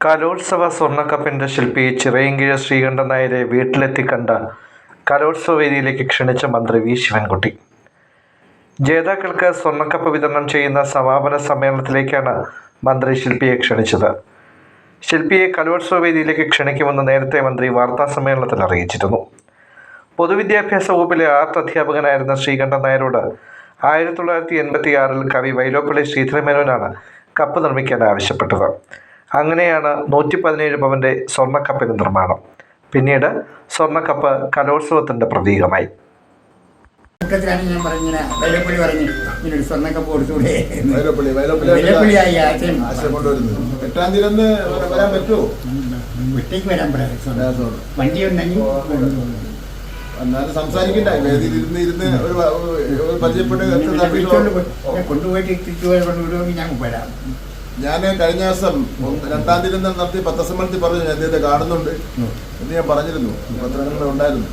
കലോത്സവ സ്വർണക്കപ്പിന്റെ ശില്പി ചിറയൻകീഴ് ശ്രീകണ്ഠൻ നായരെ വീട്ടിലെത്തി കണ്ട കലോത്സവ വേദിയിലേക്ക് ക്ഷണിച്ച മന്ത്രി വി. ശിവൻകുട്ടി. ജേതാക്കൾക്ക് സ്വർണക്കപ്പ് വിതരണം ചെയ്യുന്ന സമാപന സമ്മേളനത്തിലേക്കാണ് മന്ത്രി ശില്പിയെ ക്ഷണിച്ചത്. ശില്പിയെ കലോത്സവ വേദിയിലേക്ക് ക്ഷണിക്കുമെന്ന് നേരത്തെ മന്ത്രി വാർത്താ സമ്മേളനത്തിൽ അറിയിച്ചിരുന്നു. പൊതുവിദ്യാഭ്യാസ വകുപ്പിലെ ആർട്ട് അധ്യാപകനായിരുന്ന ശ്രീകണ്ഠൻ നായരോട് ആയിരത്തി തൊള്ളായിരത്തി എൺപത്തി ആറിൽ കവി വൈലോപ്പള്ളി ശ്രീധരമേനോനാണ് കപ്പ് നിർമ്മിക്കാൻ ആവശ്യപ്പെട്ടത്. അങ്ങനെയാണ് നൂറ്റി പതിനേഴ് പവന്റെ സ്വർണക്കപ്പിന് നിർമ്മാണം. പിന്നീട് സ്വർണക്കപ്പ് കലോത്സവത്തിന്റെ പ്രതീകമായി. കൂട്ടത്തിലാണ് ഞാൻ പറഞ്ഞിങ്ങനെ വൈലപ്പള്ളി പറഞ്ഞു ഇങ്ങനെ ഒരു സ്വർണക്കപ്പ് കൊടുത്തൂടെ എന്ന്. വൈലപ്പള്ളി വൈലപ്പള്ളി വൈലപ്പള്ളിയായി ആശയം. ആശയം കൊണ്ടുവരുന്നത്. എട്ടാം തീയതി ഒന്ന് വരാൻ പറ്റുമോ? ഒറ്റയ്ക്ക് വരാൻ പറയാം. വണ്ടി ഉണ്ടെങ്കിൽ എന്നാലും സംസാരിക്കണ്ട. വേദിയിൽ ഇരുന്ന് ഇരുന്ന് ഒരു ഒരു പരിചയപ്പെട്ട് എത്തുന്ന വിളിച്ചോണ്ട് ഞാൻ കൊണ്ടുപോയിട്ട് കൊണ്ടുവിടുമെങ്കിൽ ഞാൻ വരാം. ഞാൻ കഴിഞ്ഞ ദിവസം രണ്ടാം തീയതി നടത്തി പത്രസമ്മേളനത്തിൽ പറഞ്ഞു ഞാൻ അദ്ദേഹത്തെ കാണുന്നുണ്ട് എന്ന് ഞാൻ പറഞ്ഞിരുന്നു. പത്രങ്ങളിൽ ഉണ്ടായിരുന്നു.